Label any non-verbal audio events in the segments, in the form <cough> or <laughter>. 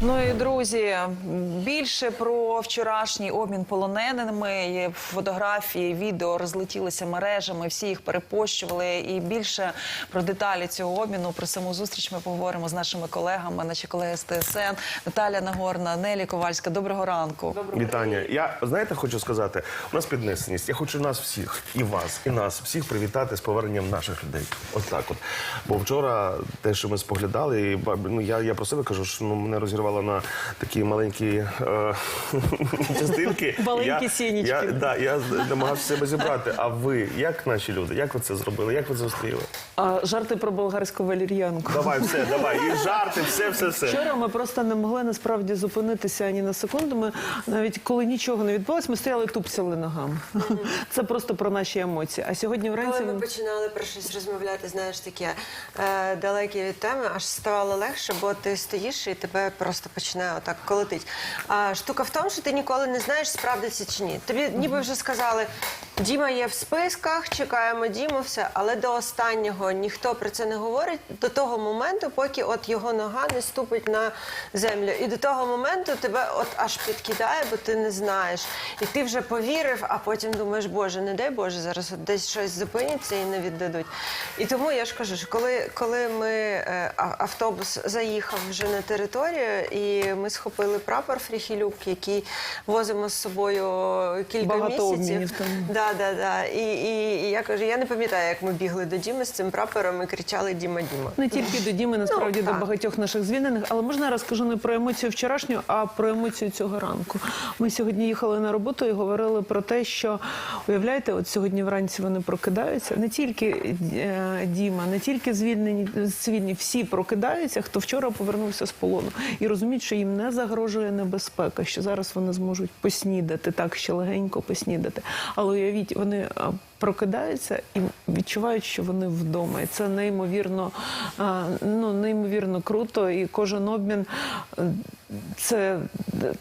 Ну і друзі, більше про вчорашній обмін полоненими. Фотографії, відео розлетілися мережами, всі їх перепощували. І більше про деталі цього обміну, про саму зустріч ми поговоримо з нашими колегами, наші колеги з ТСН, Наталя Нагорна, Нелі Ковальська. Доброго ранку. Вітання. Я знаєте, хочу сказати, у нас піднесеність. Я хочу нас всіх, і вас, і нас всіх привітати з поверненням наших людей. От так от. Бо вчора те, що ми споглядали, і ну я, я про себе кажу, що ну, мене розірвало на такі маленькі е, <laughs> частинки. Маленькі я, сінічки. Я, да, я намагався себе зібрати. А ви, як наші люди? Як ви це зробили? Як ви це зустріли? А, жарти про болгарську валір'янку. Давай, все, давай. І жарти, все, все, все. Вчора ми просто не могли насправді зупинитися ані на секунду. Ми навіть коли нічого не відбулося, ми стояли тупсяли ногами. Це просто про наші емоції. А сьогодні вранці Коли ми починали про щось розмовляти, знаєш, таке е, далекі від теми, аж ставало легше, бо ти стоїш і тебе просто починає отак колотить. А штука в тому, що ти ніколи не знаєш, справдиться чи ні. Тобі ніби вже сказали, Діма є в списках, чекаємо Діму, все, але до останнього ніхто про це не говорить до того моменту, поки от його нога не ступить на землю. І до того моменту тебе от аж підкидає, бо ти не знаєш. І ти вже повірив, а потім думаєш, боже, не дай Боже, зараз от десь щось зупиниться і не віддадуть. І тому я ж кажу, що коли, коли ми е, автобус заїхав вже на територію, і ми схопили прапор Фріхілюк, який возимо з собою кілька Багато місяців. обмінів там. Да, да, да. І, і, і я кажу, я не пам'ятаю, як ми бігли до Діми з цим прапором і кричали Діма, Діма. не тільки до Діми, насправді Ну, до багатьох наших звільнених, але можна я розкажу не про емоцію вчорашню, а про емоцію цього ранку. Ми сьогодні їхали на роботу і говорили про те, що уявляєте, от сьогодні вранці вони прокидаються. Не тільки е, Діма, не тільки звільнені цивільні, всі прокидаються, хто вчора повернувся з полону, і розуміють, що їм не загрожує небезпека, що зараз вони зможуть поснідати так, ще легенько поснідати. Але уявіть, вони прокидаються і відчувають, що вони вдома. І це неймовірно, ну неймовірно круто. І кожен обмін це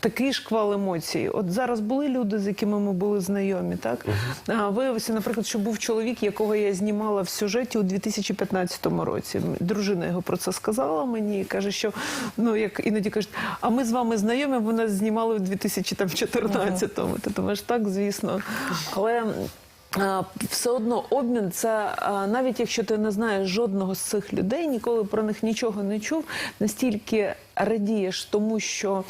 такий шквал емоцій. От зараз були люди, з якими ми були знайомі, так а виявилося, наприклад, що був чоловік, якого я знімала в сюжеті у 2015 році. Дружина його про це сказала мені і каже, що ну як іноді кажуть, а ми з вами знайомі, ви нас знімали в 2014-му. Ти думаєш, так, звісно. Але все одно обмін це навіть якщо ти не знаєш жодного з цих людей, ніколи про них нічого не чув, настільки радієш тому, що.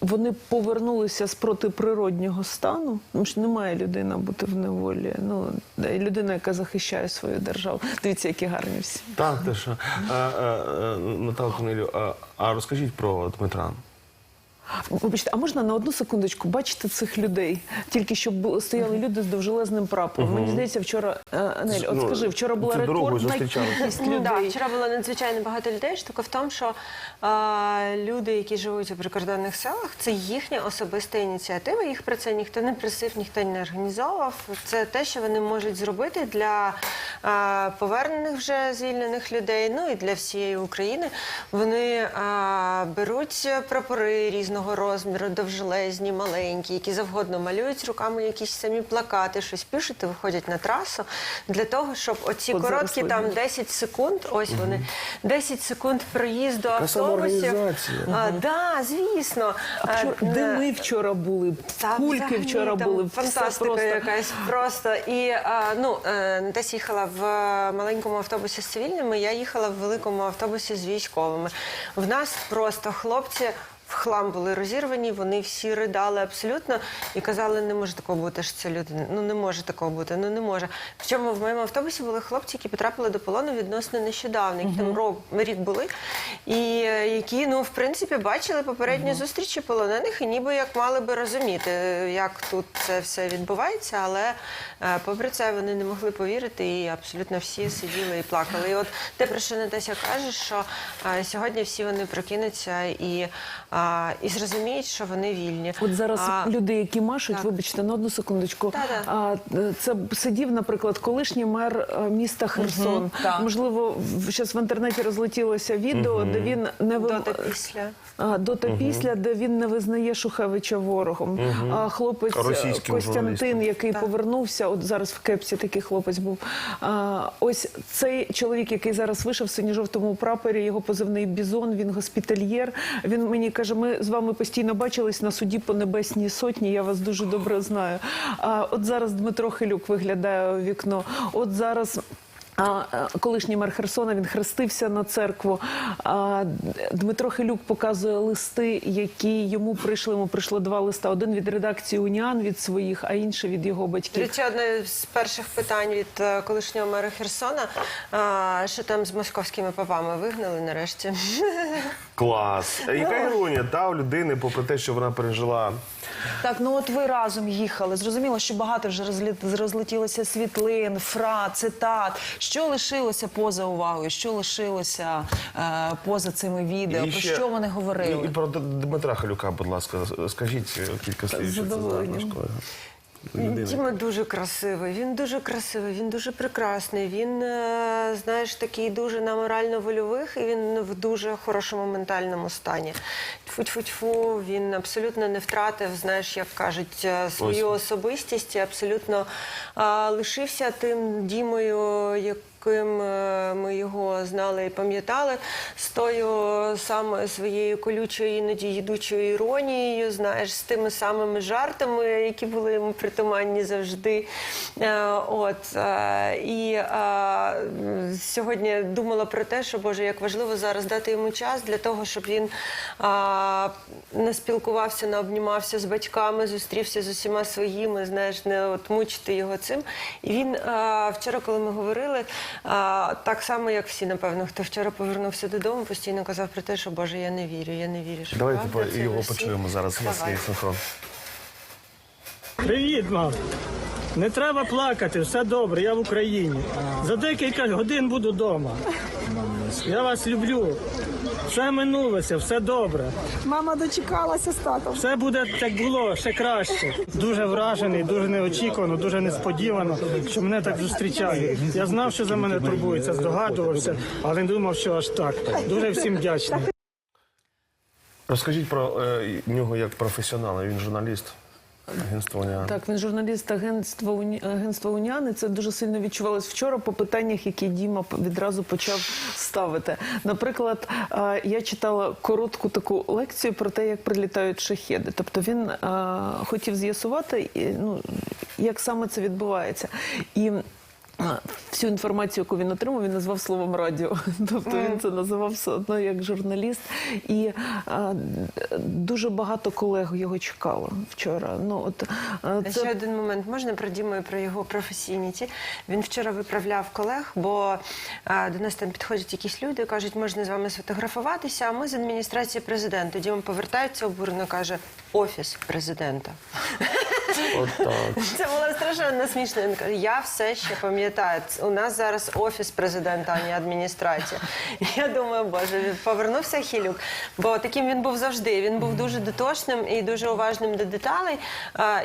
Вони повернулися з протиприроднього стану, тому що не має людина бути в неволі. Ну людина, яка захищає свою державу. Дивіться, які гарні всі. Так, те що. Наталко Корнелю, а, а розкажіть про Дмитра. Вибачте, а можна на одну секундочку бачити цих людей? Тільки щоб стояли люди з довжелезним прапором. Мені здається, вчора е, Нель, от Ну, скажи, вчора була дорогу рекордна зустрічали. кількість Ну, да, людей. вчора було надзвичайно багато людей. Штука в тому, що а, люди, які живуть у прикордонних селах, це їхня особиста ініціатива. Їх про це ніхто не просив, ніхто не організовував. Це те, що вони можуть зробити для а, повернених вже звільнених людей, ну і для всієї України. Вони а, беруть прапори різного розміру, довжелезні, маленькі, які завгодно малюють руками якісь самі плакати, щось пишуть і виходять на трасу для того, щоб оці От короткі там 10 секунд, ось вони, 10 секунд проїзду автобусів. А, да, звісно. А вчора, де ми вчора були? та Кульки вчора там були. Фантастика просто. якась просто. І а, ну, е, десь їхала в маленькому автобусі з цивільними, я їхала в великому автобусі з військовими. В нас просто хлопці. В хлам були розірвані, вони всі ридали абсолютно і казали, не може такого бути, що це люди. Ну не може такого бути, ну не може. Причому в моєму автобусі були хлопці, які потрапили до полону відносно нещодавно, які там рок, рік були, і е, які, ну, в принципі, бачили попередні зустрічі полонених і ніби як мали би розуміти, як тут це все відбувається, але е, попри це вони не могли повірити, і абсолютно всі сиділи і плакали. І от те, про що Натася каже, що е, сьогодні всі вони прокинуться і а, і зрозуміють, що вони вільні. От зараз А, люди, які машуть, так. вибачте, на одну секундочку. Та-да. А, е, це сидів, наприклад, колишній мер е, міста Херсон. так. Можливо, зараз в інтернеті розлетілося відео, де він не ви- До та після. А, до та після, де він не визнає Шухевича ворогом. А хлопець е, Російським Костянтин, журналістом. який повернувся, от зараз в кепсі такий хлопець був. А, ось цей чоловік, який зараз вийшов в синьо-жовтому прапорі, його позивний Бізон, він госпітальєр. Він мені каже: ми з вами постійно бачились на суді по небесній сотні. Я вас дуже добре знаю. А от зараз Дмитро Хилюк виглядає у вікно. От зараз. А, е, колишній мер Херсона він хрестився на церкву. А, Дмитро Хилюк показує листи, які йому прийшли. Йому прийшло два листа: один від редакції Уніан від своїх, а інший від його батьків. речі, одне з перших питань від е, колишнього мера Херсона, що там з московськими попами вигнали нарешті. Клас. Яка іронія та у людини, попри те, що вона пережила Так, ну от ви разом їхали. Зрозуміло, що багато вже розлі- розлетілося світлин, фра, цитат. Що лишилося поза увагою? Що лишилося е, поза цими відео? І Про ще- що вони говорили? І, і про Д- Дмитра Халюка, будь ласка, скажіть е, кілька слів. що це за задоволенням. Діма дуже красивий. Він дуже красивий, він дуже прекрасний. Він, е, знаєш, такий дуже на морально-вольових, і він в дуже хорошому ментальному стані. Тьфу-тьфу-тьфу, він абсолютно не втратив, знаєш, як кажуть, е, свою особистість і абсолютно а, лишився тим Дімою, яким е, ми його знали і пам'ятали, з тою самою своєю колючою, іноді їдучою іронією, знаєш, з тими самими жартами, які були йому притаманні завжди. Е, От е, і сьогодні думала про те, що Боже, як важливо зараз дати йому час для того, щоб він не спілкувався, не обнімався з батьками, зустрівся з усіма своїми, знаєш, не от мучити його цим. І він вчора, коли ми говорили, а, так само, як всі, напевно, хто вчора повернувся додому, постійно казав про те, що Боже, я не вірю, я не вірю. Що Давайте правда, це його всі». почуємо зараз. У нас Давай. є синхрон. Привіт, мам. Не треба плакати, все добре, я в Україні. За декілька годин буду вдома. Я вас люблю. Все минулося, все добре. Мама дочекалася з татом. Все буде як було, ще краще. Дуже вражений, дуже неочікувано, дуже несподівано, що мене так зустрічають. Я знав, що за мене турбується, здогадувався, але не думав, що аж так. Дуже всім вдячний. Розкажіть про е, нього як професіонала. Він журналіст. Агентство Уніани. Так, він журналіст агентства Уні... агентства Уніани. це дуже сильно відчувалось вчора по питаннях, які Діма відразу почав ставити. Наприклад, я читала коротку таку лекцію про те, як прилітають шахеди. Тобто він хотів з'ясувати, ну, як саме це відбувається. І Всю інформацію, яку він отримав, він назвав словом радіо. <laughs> Тобто він це називав все одно як журналіст. І а, дуже багато колег його чекало вчора. Ну от а, Ще один момент можна про Діму і про його професійніті. Він вчора виправляв колег, бо а, до нас там підходять якісь люди, кажуть, можна з вами сфотографуватися. А ми з адміністрації президента. Діма повертається обурено, каже офіс президента. Це було страшенно смішно. Він каже, я все ще пам'ятаю. ц- У нас зараз офіс президента, а не адміністрація. Я думаю, боже, він повернувся Хілюк, бо таким він був завжди. Він був дуже дотошним і дуже уважним до деталей,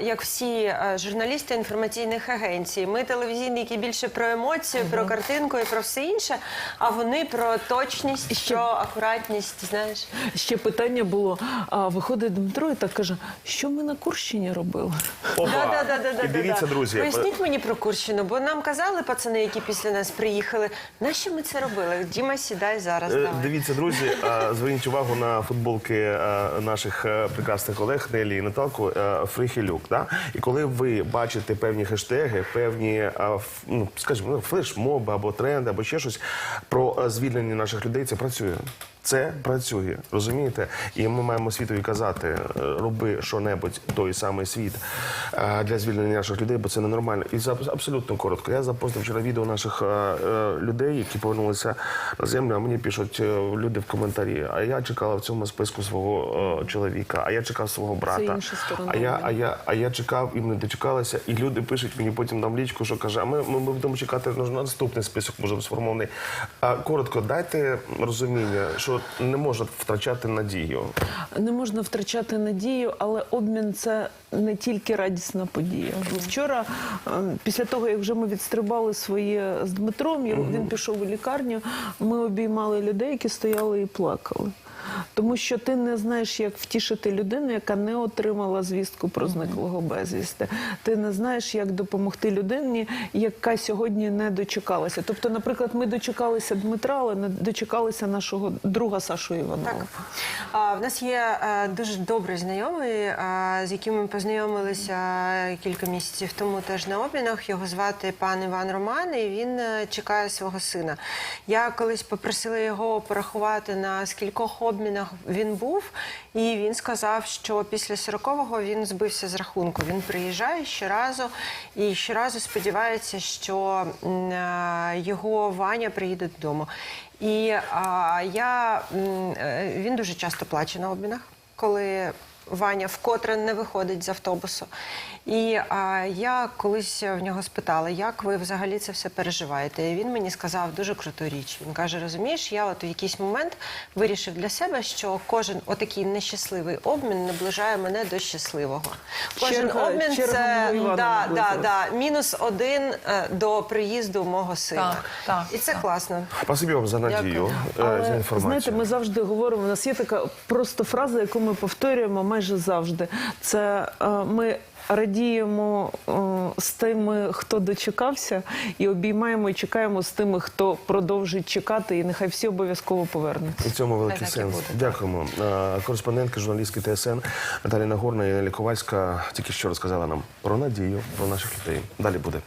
як всі журналісти інформаційних агенцій. Ми телевізійні, які більше про емоцію, про картинку і про все інше. А вони про точність, про акуратність. Знаєш. ще питання було: а виходить Дмитро і так каже, що ми на Курщині робили? Опа. Да-да-да-да-да-да. І дивіться, друзі. Поясніть мені про Курщину, бо нам казали пацани, які після нас приїхали. Нащо ми це робили? Діма, сідай зараз. Е, Давай. Дивіться, друзі, е, зверніть увагу на футболки е, наших е, прекрасних колег Нелі і Наталку е, Фрихелюк. Да? І коли ви бачите певні хештеги, певні, е, ф- ну, скажімо, ну, флешмоби або тренди, або ще щось про е, звільнення наших людей, це працює. Це працює, розумієте? І ми маємо світові казати: е, роби що-небудь, той самий світ е, для звільнення наших людей, бо це ненормально. І абсолютно коротко. Я запостив вчора відео наших е, людей, які повернулися на землю. А мені пишуть люди в коментарі. А я чекала в цьому списку свого чоловіка, а я чекав свого брата. інша сторона А я, а я, а я чекав і не дочекалася. І люди пишуть мені потім там лічку, що каже, а ми, ми, будемо чекати ну, наступний список, може сформований. А коротко, дайте розуміння, що що не можна втрачати надію. Не можна втрачати надію, але обмін це не тільки радісна подія. Вчора, е, після того як вже ми відстрибали своє з Дмитром, він пішов у лікарню. Ми обіймали людей, які стояли і плакали. Тому що ти не знаєш, як втішити людину, яка не отримала звістку про зниклого безвісти. Ти не знаєш, як допомогти людині, яка сьогодні не дочекалася. Тобто, наприклад, ми дочекалися Дмитра, але не дочекалися нашого друга Сашу Іванова. Так. А, в нас є е, дуже добрий знайомий, е, з яким ми познайомилися кілька місяців тому теж на обмінах. Його звати пан Іван Роман, і він е, чекає свого сина. Я колись попросила його порахувати на скількох обмінах він був, і він сказав, що після 40-го він збився з рахунку. Він приїжджає щоразу і щоразу сподівається, що е, його Ваня приїде додому. І а, я е, він дуже часто плаче на обмінах, коли Ваня вкотре не виходить з автобусу. І а, я колись в нього спитала, як ви взагалі це все переживаєте. І він мені сказав дуже круту річ. Він каже: розумієш, я от в якийсь момент вирішив для себе, що кожен отакий нещасливий обмін наближає мене до щасливого. Кожен Черга- обмін черга це Івана да, да, да, мінус один е, до приїзду мого сина. Так, так, І це класно. Спасибі вам за надію, е, за інформацію. знаєте, ми завжди говоримо. У нас є така просто фраза, яку ми повторюємо майже завжди. Це е, ми радіємо е, з тими, хто дочекався, і обіймаємо і чекаємо з тими, хто продовжить чекати, і нехай всі обов'язково повернуться. У цьому великий сенс. Дякуємо. Е, Кореспондентка журналістки ТСН Наталія Нагорна і Ковальська тільки що розказала нам про надію, про наших людей. Далі буде.